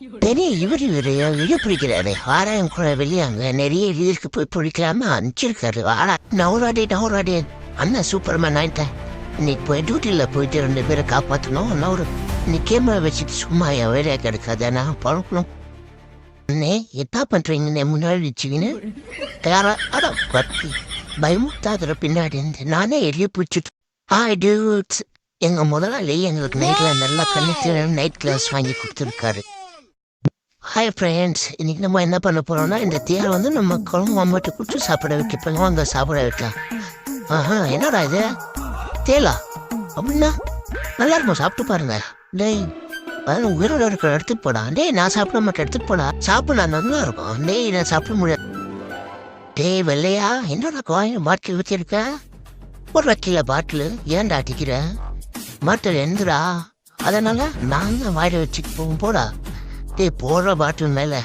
பெரிய இவர் இவர் இது பிடிக்கிறாரு ஆராயம் கூட வெளியே அங்கே நிறைய இதுக்கு போய் பிடிக்கலாம அனுப்பிச்சிருக்காரு ஆனா நவராடி நவராடி அண்ணன் சூப்பர்மேன் ஆயிட்டேன் இன்னைக்கு போய் டியூட்டியில் போயிட்டு ரெண்டு பேரை காப்பாற்றணும் நவரு நீ கேமரா வச்சுட்டு சும்மா என் வேலையாக கிடைக்காத நான் பழக்கணும் அண்ணே என்ன பண்ணுறீங்கண்ணே முன்னாடி வச்சுக்கின்னு யாரா அட பத்தி பயமுத்தாதுற பின்னாடி இருந்து நானே எரிய பிடிச்சிட்டு ஆ டியூட்ஸ் எங்கள் முதலாளி எங்களுக்கு நைட்டில் நல்லா கண்ணு நைட் கிளாஸ் வாங்கி கொடுத்துருக்காரு ஹாய் ஃப்ரெண்ட்ஸ் இன்றைக்கி நம்ம என்ன பண்ண போகிறோம்னா இந்த தேரை வந்து நம்ம குழம்பு மாமட்டு குடிச்சு சாப்பிட வைக்கப்போங்க அங்கே சாப்பிட வைக்கலாம். ஆஹா என்னடா இது? தேலா? அப்படின்னா நல்லா இருக்கும்? சாப்பிட்டு பாருங்க. டேய் அதான் உயிரோட இருக்கிற எடுத்துட்டு போடா. டேய் நான் சாப்பிட மாட்டேன். எடுத்துட்டு போடா. சாப்பிட நல்லா இருக்கும். டேய் நான் சாப்பிட முடியாது. டேய் வெள்ளையா என்னடா கோயில் பாட்டில் வச்சிருக்க ஒரு வக்கீல பாட்டில் ஏன்டா அடிக்கிற? மாட்டில் எந்திரா? அதனால நான் தான் வாயில வச்சுட்டு போகும் போடா. டேய் போடுற பாட்டில் மேலே.